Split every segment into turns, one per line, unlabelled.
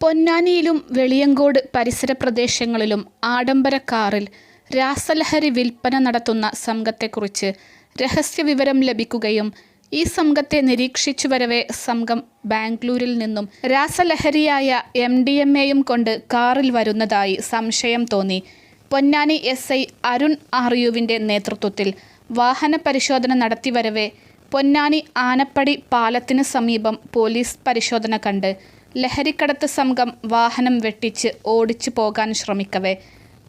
പൊന്നാനിയിലും വെളിയങ്കോട് പരിസര പ്രദേശങ്ങളിലും ആഡംബര കാറിൽ രാസലഹരി വിൽപ്പന നടത്തുന്ന സംഘത്തെക്കുറിച്ച് രഹസ്യവിവരം ലഭിക്കുകയും ഈ സംഘത്തെ നിരീക്ഷിച്ചു വരവെ സംഘം ബാംഗ്ലൂരിൽ നിന്നും രാസലഹരിയായ എം ഡി എം എയും കൊണ്ട് കാറിൽ വരുന്നതായി സംശയം തോന്നി. പൊന്നാനി എസ് ഐ അരുൺ ആറിയുവിന്റെ നേതൃത്വത്തിൽ വാഹന പരിശോധന നടത്തിവരവെ പൊന്നാനി ആനപ്പടി പാലത്തിന് സമീപം പോലീസ് പരിശോധന കണ്ട് ലഹരിക്കടത്ത് സംഘം വാഹനം വെട്ടിച്ച് ഓടിച്ചു പോകാൻ ശ്രമിക്കവേ.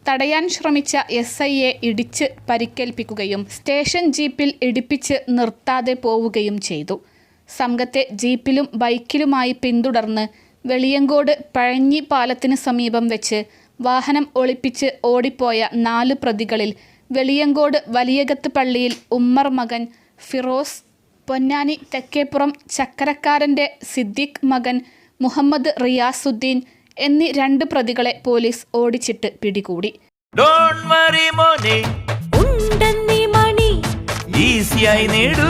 തടയാൻ ശ്രമിച്ച എസ് ഐയെ ഇടിച്ച് പരിക്കേൽപ്പിക്കുകയും സ്റ്റേഷൻ ജീപ്പിൽ ഇടിപ്പിച്ച് നിർത്താതെ പോവുകയും ചെയ്തു. സംഘത്തെ ജീപ്പിലും ബൈക്കിലുമായി പിന്തുടർന്ന് വെളിയങ്കോട് പഴഞ്ഞി പാലത്തിന് സമീപം വെച്ച് വാഹനം ഒളിപ്പിച്ച് ഓടിപ്പോയ നാല് പ്രതികളിൽ വെളിയങ്കോട് വലിയകത്ത് പള്ളിയിൽ ഉമ്മർ മകൻ ഫിറോസ് പൊന്നാനി തെക്കേപ്പുറം ചക്കരക്കാരന്റെ സിദ്ദിഖ് മകൻ മുഹമ്മദ് റിയാസുദ്ദീൻ എന്നീ രണ്ട് പ്രതികളെ പോലീസ് ഓടിച്ചിട്ട് പിടികൂടി.
ഡോണ്ട് വറി മോനെ.
ഉണ്ടെന്നീ മണി.
ഈസിയായി നേടൂ.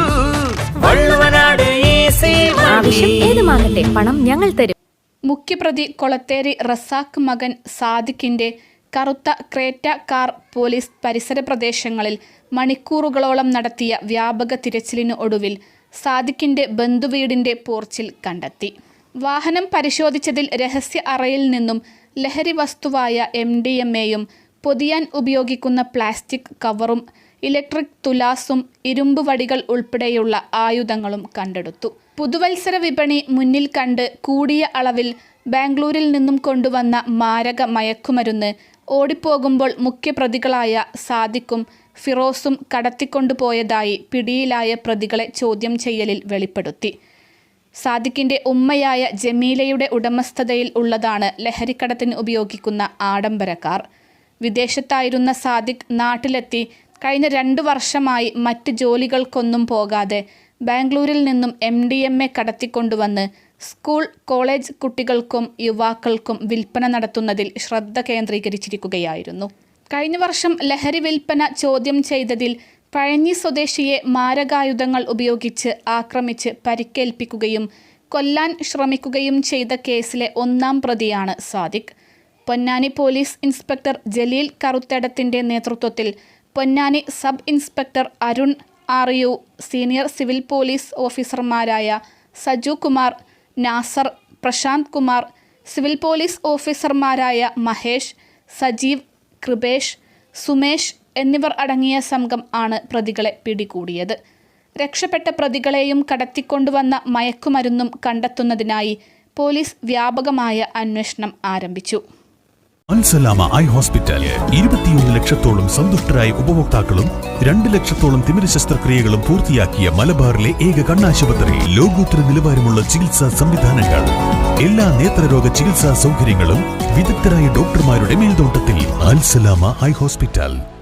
വള്ളുവനാട് ഈസി
ആവശ്യം ഏതുമാകട്ടെ പണം ഞങ്ങൾ തരും.
മുഖ്യപ്രതി കൊളത്തേരി റസാഖ് മകൻ സാദിഖിന്റെ കറുത്ത ക്രേറ്റ കാർ പോലീസ് പരിസര പ്രദേശങ്ങളിൽ മണിക്കൂറുകളോളം നടത്തിയ വ്യാപക തിരച്ചിലിന് ഒടുവിൽ സാദിഖിന്റെ ബന്ധുവീടിന്റെ പോർച്ചിൽ കണ്ടെത്തി. വാഹനം പരിശോധിച്ചതിൽ രഹസ്യ അറയിൽ നിന്നും ലഹരി വസ്തുവായ എം ഡി എം എയും പൊതിയാൻ ഉപയോഗിക്കുന്ന പ്ലാസ്റ്റിക് കവറും ഇലക്ട്രിക് തുലാസും ഇരുമ്പ് വടികൾ ഉൾപ്പെടെയുള്ള ആയുധങ്ങളും കണ്ടെടുത്തു. പുതുവത്സര വിപണി മുന്നിൽ കണ്ട് കൂടിയ അളവിൽ ബാംഗ്ലൂരിൽ നിന്നും കൊണ്ടുവന്ന മാരക മയക്കുമരുന്ന് ഓടിപ്പോകുമ്പോൾ മുഖ്യപ്രതികളായ സാദിഖും ഫിറോസും കടത്തിക്കൊണ്ടുപോയതായി പിടിയിലായ പ്രതികളെ ചോദ്യം ചെയ്യലിൽ വെളിപ്പെടുത്തി. സാദിഖിന്റെ ഉമ്മയായ ജമീലയുടെ ഉടമസ്ഥതയിൽ ഉള്ളതാണ് ലഹരിക്കടത്തിന് ഉപയോഗിക്കുന്ന ആഡംബരക്കാർ. വിദേശത്തായിരുന്ന സാദിഖ് നാട്ടിലെത്തി കഴിഞ്ഞ രണ്ടു വർഷമായി മറ്റ് ജോലികൾക്കൊന്നും പോകാതെ ബാംഗ്ലൂരിൽ നിന്നും എം ഡി എം എ കടത്തിക്കൊണ്ടുവന്ന് സ്കൂൾ കോളേജ് കുട്ടികൾക്കും യുവാക്കൾക്കും വിൽപ്പന നടത്തുന്നതിൽ ശ്രദ്ധ കേന്ദ്രീകരിച്ചിരിക്കുകയായിരുന്നു. കഴിഞ്ഞ വർഷം ലഹരി വിൽപ്പന ചോദ്യം ചെയ്തതിൽ പഴഞ്ഞി സ്വദേശിയെ മാരകായുധങ്ങൾ ഉപയോഗിച്ച് ആക്രമിച്ച് പരിക്കേൽപ്പിക്കുകയും കൊല്ലാൻ ശ്രമിക്കുകയും ചെയ്ത കേസിലെ ഒന്നാം പ്രതിയാണ് സാദിഖ്. പൊന്നാനി പോലീസ് ഇൻസ്പെക്ടർ ജലീൽ കറുത്തടത്തിന്റെ നേതൃത്വത്തിൽ Ponnani sub inspector Arun R U senior civil police ഓഫീസർമാരായ സജു കുമാർ നാസർ പ്രശാന്ത് കുമാർ സിവിൽ പോലീസ് ഓഫീസർമാരായ മഹേഷ് സജീവ് കൃപേഷ് സുമേഷ് എന്നിവർ അടങ്ങിയ സംഘം ആണ് പ്രതികളെ പിടികൂടിയത്. രക്ഷപ്പെട്ട പ്രതികളെയും കടത്തിക്കൊണ്ടുവന്ന മയക്കുമരുന്നും കണ്ടെത്തുന്നതിനായി പോലീസ് വ്യാപകമായ അന്വേഷണം ആരംഭിച്ചു.
Alsalama eye hospital. ഇരുപത്തിയൊന്ന് ലക്ഷത്തോളം സന്തുഷ്ടരായ ഉപഭോക്താക്കളും രണ്ട് ലക്ഷത്തോളം തിമിര ശസ്ത്രക്രിയകളും പൂർത്തിയാക്കിയ മലബാറിലെ ഏക കണ്ണാശുപത്രി. ലോകോത്തര നിലവാരമുള്ള ചികിത്സാ സംവിധാനങ്ങൾ. എല്ലാ നേത്രരോഗ ചികിത്സാ സൗകര്യങ്ങളും വിദഗ്ധരായ ഡോക്ടർമാരുടെ മേൽനോട്ടത്തിൽ. Alsalama eye hospital.